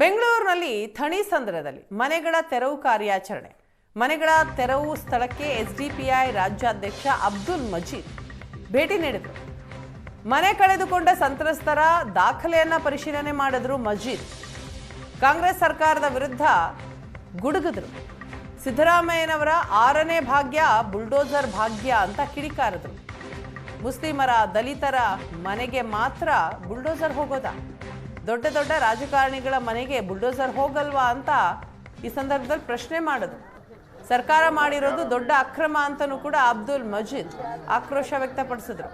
ಬೆಂಗಳೂರಿನಲ್ಲಿ ಥಣಿಸಂದ್ರದಲ್ಲಿ ಮನೆಗಳ ತೆರವು ಕಾರ್ಯಾಚರಣೆ. ಮನೆಗಳ ತೆರವು ಸ್ಥಳಕ್ಕೆ ಎಸ್ಡಿಪಿಐ ರಾಜ್ಯಾಧ್ಯಕ್ಷ ಅಬ್ದುಲ್ ಮಜೀದ್ ಭೇಟಿ ನೀಡಿದರು. ಮನೆ ಕಳೆದುಕೊಂಡ ಸಂತ್ರಸ್ತರ ದಾಖಲೆಯನ್ನು ಪರಿಶೀಲನೆ ಮಾಡಿದ್ರು ಮಜೀದ್. ಕಾಂಗ್ರೆಸ್ ಸರ್ಕಾರದ ವಿರುದ್ಧ ಗುಡುಗಿದ್ರು. ಸಿದ್ದರಾಮಯ್ಯನವರ ಆರನೇ ಭಾಗ್ಯ, ಬುಲ್ಡೋಸರ್ ಭಾಗ್ಯ ಅಂತ ಕಿಡಿಕಾರಿದ್ರು. ಮುಸ್ಲಿಮರ ದಲಿತರ ಮನೆಗೆ ಮಾತ್ರ ಬುಲ್ಡೋಸರ್ ಹೋಗೋದಾ? ದೊಡ್ಡ ದೊಡ್ಡ ರಾಜಕಾರಣಿಗಳ ಮನೆಗೆ ಬುಲ್ಡೋಸರ್ ಹೋಗಲ್ವಾ ಅಂತ ಈ ಸಂದರ್ಭದಲ್ಲಿ ಪ್ರಶ್ನೆ ಮಾಡೋದು ಸರ್ಕಾರ ಮಾಡಿರೋದು ದೊಡ್ಡ ಅಕ್ರಮ ಅಂತಲೂ ಕೂಡ ಅಬ್ದುಲ್ ಮಜೀದ್ ಆಕ್ರೋಶ ವ್ಯಕ್ತಪಡಿಸಿದ್ರು.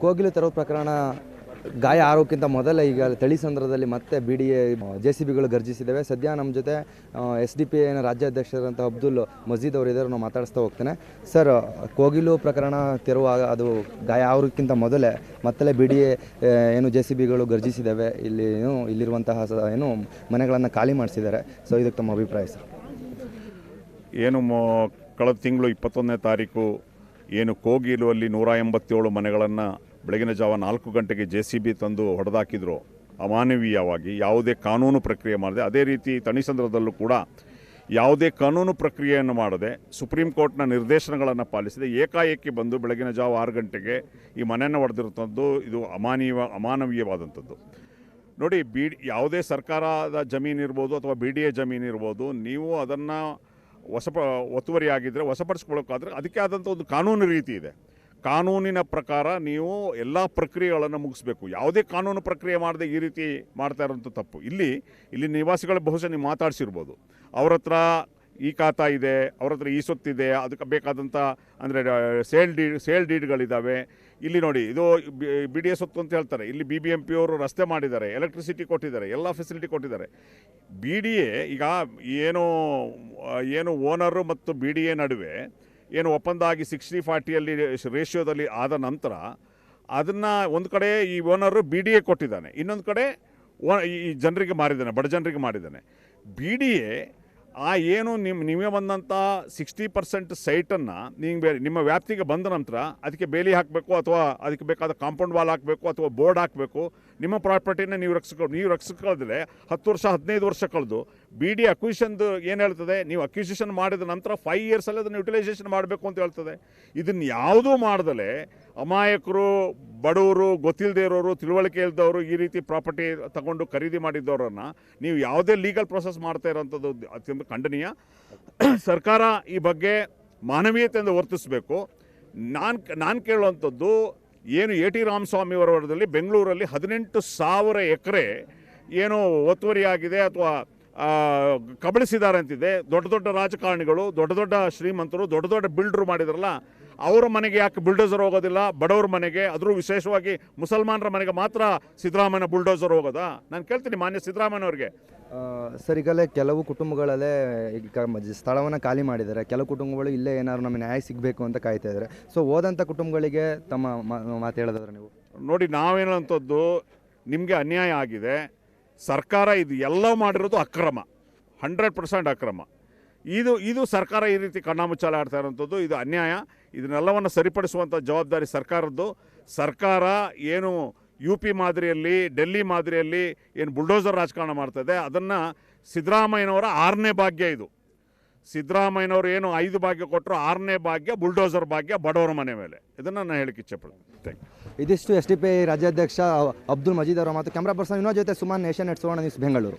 ಕೋಗಿಲು ತರೋ ಪ್ರಕರಣ ಗಾಯ ಆರೋಕ್ಕಿಂತ ಮೊದಲೇ ಈಗ ತಳಿ ಸಂದರ್ಭದಲ್ಲಿ ಮತ್ತೆ B D A J C ಬಿಗಳು ಗರ್ಜಿಸಿದ್ದಾವೆ. ಸದ್ಯ ನಮ್ಮ ಜೊತೆ ಎಸ್ ಡಿ ಪಿ ಐನ ರಾಜ್ಯಾಧ್ಯಕ್ಷರಾದಂಥ ಅಬ್ದುಲ್ ಮಜೀದ್ ಅವರು ಇದ್ದಾರೆ. ನಾವು ಮಾತಾಡಿಸ್ತಾ ಹೋಗ್ತೇನೆ. ಸರ್, ಕೋಗಿಲು ಪ್ರಕರಣ ತೆರುವಾಗ ಅದು ಗಾಯ ಆರೋಕ್ಕಿಂತ ಮೊದಲೇ ಮತ್ತಲೇ ಬಿ ಡಿ ಎ ಏನು ಜೆ ಸಿ ಬಿಗಳು ಗರ್ಜಿಸಿದ್ದಾವೆ. ಇಲ್ಲಿ ಏನು, ಇಲ್ಲಿರುವಂತಹ ಏನು ಮನೆಗಳನ್ನು ಖಾಲಿ ಮಾಡಿಸಿದ್ದಾರೆ. ಸೊ ಇದಕ್ಕೆ ತಮ್ಮ ಅಭಿಪ್ರಾಯ ಸರ್. ಏನು ಕಳೆದ ತಿಂಗಳು ಇಪ್ಪತ್ತೊಂದನೇ ತಾರೀಕು ಏನು ಕೋಗಿಲುವಲ್ಲಿ ನೂರ ಎಂಬತ್ತೇಳು ಮನೆಗಳನ್ನು ಬೆಳಗಿನ ಜಾವ ನಾಲ್ಕು ಗಂಟೆಗೆ ಜೆ ಸಿ ಬಿ ತಂದು ಹೊಡೆದಾಕಿದ್ರು. ಅಮಾನವೀಯವಾಗಿ ಯಾವುದೇ ಕಾನೂನು ಪ್ರಕ್ರಿಯೆ ಮಾಡದೆ, ಅದೇ ರೀತಿ ತಣಿಸಂದ್ರದಲ್ಲೂ ಕೂಡ ಯಾವುದೇ ಕಾನೂನು ಪ್ರಕ್ರಿಯೆಯನ್ನು ಮಾಡದೆ, ಸುಪ್ರೀಂ ಕೋರ್ಟ್ನ ನಿರ್ದೇಶನಗಳನ್ನು ಪಾಲಿಸದೆ ಏಕಾಏಕಿ ಬಂದು ಬೆಳಗಿನ ಜಾವ ಆರು ಗಂಟೆಗೆ ಈ ಮನೆಯನ್ನು ಹೊಡೆದಿರುವಂಥದ್ದು ಇದು ಅಮಾನೀಯ ಅಮಾನವೀಯವಾದಂಥದ್ದು. ನೋಡಿ, ಬಿ, ಯಾವುದೇ ಸರ್ಕಾರದ ಜಮೀನು ಇರ್ಬೋದು ಅಥವಾ ಬಿ ಡಿ ಎ ಜಮೀನು ಇರ್ಬೋದು, ನೀವು ಅದನ್ನು ಹೊಸಪ ಒತ್ತುವರಿಯಾಗಿದ್ದರೆ, ವಶಪಡಿಸ್ಕೊಳ್ಳೋಕ್ಕಾದ್ರೆ ಅದಕ್ಕೆ ಆದಂಥ ಒಂದು ಕಾನೂನು ರೀತಿ ಇದೆ. ಕಾನೂನಿನ ಪ್ರಕಾರ ನೀವು ಎಲ್ಲ ಪ್ರಕ್ರಿಯೆಗಳನ್ನು ಮುಗಿಸ್ಬೇಕು. ಯಾವುದೇ ಕಾನೂನು ಪ್ರಕ್ರಿಯೆ ಮಾಡದೆ ಈ ರೀತಿ ಮಾಡ್ತಾ ಇರೋಂಥ ತಪ್ಪು. ಇಲ್ಲಿ ಇಲ್ಲಿ ನಿವಾಸಿಗಳು ಬಹುಶಃ ನೀವು ಮಾತಾಡಿಸಿರ್ಬೋದು. ಅವ್ರ ಹತ್ರ ಈ ಖಾತಾ ಇದೆ, ಅವ್ರ ಹತ್ರ ಈ ಸೊತ್ತಿದೆ, ಅದಕ್ಕೆ ಬೇಕಾದಂಥ ಅಂದರೆ ಸೇಲ್ ಡೀಡ್ ಸೇಲ್ ಡೀಡ್ಗಳಿದ್ದಾವೆ ಇಲ್ಲಿ ನೋಡಿ, ಇದು ಬಿ ಡಿ ಸೊತ್ತು ಅಂತ ಹೇಳ್ತಾರೆ. ಇಲ್ಲಿ ಬಿ ಬಿ ಎಂ ಪಿ ಅವರು ರಸ್ತೆ ಮಾಡಿದ್ದಾರೆ, ಎಲೆಕ್ಟ್ರಿಸಿಟಿ ಕೊಟ್ಟಿದ್ದಾರೆ, ಎಲ್ಲ ಫೆಸಿಲಿಟಿ ಕೊಟ್ಟಿದ್ದಾರೆ. ಬಿ ಡಿ ಎ ಈಗ ಏನು ಏನು ಓನರು ಮತ್ತು ಬಿ ಡಿ ಎ ನಡುವೆ ಏನು ಒಪ್ಪಂದ ಆಗಿ ಸಿಕ್ಸ್ಟಿ ಫಾರ್ಟಿಯಲ್ಲಿ ರೇಷಿಯೋದಲ್ಲಿ ಆದ ನಂತರ ಅದನ್ನು ಒಂದು ಕಡೆ ಈ ಓನರು ಬಿ ಡಿ ಎ ಕೊಟ್ಟಿದ್ದಾನೆ. ಇನ್ನೊಂದು ಕಡೆ ಓ ಈ ಜನರಿಗೆ ಮಾರಿದ್ದಾನೆ, ಬಡ ಜನರಿಗೆ ಮಾಡಿದ್ದಾನೆ ಬಿ ಡಿ ಎ ಆ ಏನು ನಿಮ್ಮ ನಿಮಗೆ ಬಂದಂಥ ಸಿಕ್ಸ್ಟಿ ಪರ್ಸೆಂಟ್ ಸೈಟನ್ನು ನೀವು ನಿಮ್ಮ ವ್ಯಾಪ್ತಿಗೆ ಬಂದ ನಂತರ ಅದಕ್ಕೆ ಬೇಲಿ ಹಾಕಬೇಕು ಅಥವಾ ಅದಕ್ಕೆ ಬೇಕಾದ ಕಾಂಪೌಂಡ್ ವಾಲ್ ಹಾಕಬೇಕು ಅಥವಾ ಬೋರ್ಡ್ ಹಾಕಬೇಕು, ನಿಮ್ಮ ಪ್ರಾಪರ್ಟಿನ ನೀವು ರಕ್ಷಿಸ್ಕೊ ನೀವು ರಕ್ಷಿಸ್ಕೊಳ್ಳೋದಿಲ್ಲ ಹತ್ತು ವರ್ಷ, ಹದಿನೈದು ವರ್ಷ ಕಳೆದು ಬಿ ಡಿ ಅಕ್ವಿಷನ್ದು ಏನು ಹೇಳ್ತದೆ, ನೀವು ಅಕ್ವಿಸಿಷನ್ ಮಾಡಿದ ನಂತರ ಫೈವ್ ಇಯರ್ಸಲ್ಲಿ ಅದನ್ನು ಯುಟಿಲೈಸೇಷನ್ ಮಾಡಬೇಕು ಅಂತ ಹೇಳ್ತದೆ. ಇದನ್ನು ಯಾವುದೂ ಮಾಡ್ದಲೆ ಅಮಾಯಕರು, ಬಡವರು ಗೊತ್ತಿಲ್ಲದೆ ಇರೋರು, ತಿಳುವಳಿಕೆ ಇಲ್ದವರು ಈ ರೀತಿ ಪ್ರಾಪರ್ಟಿ ತಗೊಂಡು ಖರೀದಿ ಮಾಡಿದ್ದವರನ್ನು ನೀವು ಯಾವುದೇ ಲೀಗಲ್ ಪ್ರೊಸೆಸ್ ಮಾಡ್ತಾ ಇರೋಂಥದ್ದು ಅತ್ಯಂತ ಖಂಡನೀಯ. ಸರ್ಕಾರ ಈ ಬಗ್ಗೆ ಮಾನವೀಯತೆಯಿಂದ ವರ್ತಿಸಬೇಕು. ನಾನು ನಾನು ಕೇಳುವಂಥದ್ದು ಏನು ಎ ಟಿ ರಾಮಸ್ವಾಮಿ ಅವರವರದಲ್ಲಿ ಬೆಂಗಳೂರಲ್ಲಿ ಹದಿನೆಂಟು ಸಾವಿರ ಎಕರೆ ಏನು ಒತ್ತುವರಿಯಾಗಿದೆ ಅಥವಾ ಕಬಳಿಸಿದ್ದಾರೆ ಅಂತಿದೆ. ದೊಡ್ಡ ದೊಡ್ಡ ರಾಜಕಾರಣಿಗಳು, ದೊಡ್ಡ ದೊಡ್ಡ ಶ್ರೀಮಂತರು, ದೊಡ್ಡ ದೊಡ್ಡ ಬಿಲ್ಡ್ರು ಮಾಡಿದ್ರಲ್ಲ ಅವರ ಮನೆಗೆ ಯಾಕೆ ಬುಲ್ಡೋಸರ್ ಹೋಗೋದಿಲ್ಲ? ಬಡವ್ರ ಮನೆಗೆ? ಅದ್ರೂ ವಿಶೇಷವಾಗಿ ಮುಸಲ್ಮಾನರ ಮನೆಗೆ ಮಾತ್ರ ಸಿದ್ದರಾಮಯ್ಯ ಬುಲ್ಡೋಸರ್ ಹೋಗೋದಾ? ನಾನು ಕೇಳ್ತೀನಿ ಮಾನ್ಯ ಸಿದ್ದರಾಮಯ್ಯನವ್ರಿಗೆ ಆ, ಸರ್ ಈಗಲೇ ಕೆಲವು ಕುಟುಂಬಗಳಲ್ಲೇ ಈಗ ಸ್ಥಳವನ್ನು ಖಾಲಿ ಮಾಡಿದ್ದಾರೆ. ಕೆಲವು ಕುಟುಂಬಗಳು ಇಲ್ಲೇ ಏನಾದ್ರು ನಮಗೆ ನ್ಯಾಯ ಸಿಗಬೇಕು ಅಂತ ಕಾಯ್ತಾ ಇದ್ದಾರೆ. ಸೊ ಹೋದಂಥ ಕುಟುಂಬಗಳಿಗೆ ತಮ್ಮ ಮಾತು ಹೇಳೋದಾದ್ರೆ ನೀವು? ನೋಡಿ ನಾವೇನಂಥದ್ದು ನಿಮಗೆ ಅನ್ಯಾಯ ಆಗಿದೆ. ಸರ್ಕಾರ ಇದು ಎಲ್ಲ ಮಾಡಿರೋದು ಅಕ್ರಮ. ಹಂಡ್ರೆಡ್ ಪರ್ಸೆಂಟ್ ಅಕ್ರಮ. ಇದು ಇದು ಸರ್ಕಾರ ಈ ರೀತಿ ಕಣ್ಣಾಮುಚ್ಚಾಲೆ ಆಡ್ತಾ ಇರೋಂಥದ್ದು, ಇದು ಅನ್ಯಾಯ. ಇದನ್ನೆಲ್ಲವನ್ನು ಸರಿಪಡಿಸುವಂಥ ಜವಾಬ್ದಾರಿ ಸರ್ಕಾರದ್ದು. ಸರ್ಕಾರ ಏನು ಯು ಪಿ ಮಾದರಿಯಲ್ಲಿ, ಡೆಲ್ಲಿ ಮಾದರಿಯಲ್ಲಿ ಏನು ಬುಲ್ಡೋಸರ್ ರಾಜಕಾರಣ ಮಾಡ್ತದೆ, ಅದನ್ನು ಸಿದ್ದರಾಮಯ್ಯನವರ ಆರನೇ ಭಾಗ್ಯ ಇದು. ಸಿದ್ದರಾಮಯ್ಯನವರು ಏನು ಐದು ಭಾಗ್ಯ ಕೊಟ್ಟರು ಆರನೇ ಭಾಗ್ಯ ಬುಲ್ಡೋಸರ್ ಭಾಗ್ಯ ಬಡವರ ಮನೆ ಮೇಲೆ. ಇದನ್ನು ನಾನು ಹೇಳಕ್ಕೆ ಇಚ್ಛೆಪಡ್ತೀನಿ ಥ್ಯಾಂಕ್ ಯು ಇದಿಷ್ಟು ಎಸ್ ಡಿ ಪಿ ರಾಜ್ಯಾಧ್ಯಕ್ಷ ಅಬ್ದುಲ್ ಮಜೀದ್ ಅವರ ಮತ್ತು ಕ್ಯಾಮ್ರಾ ಪರ್ಸನ್ ವಿನೋದ್ ಜೊತೆ Suman nation net Suvarna news, Bengaluru.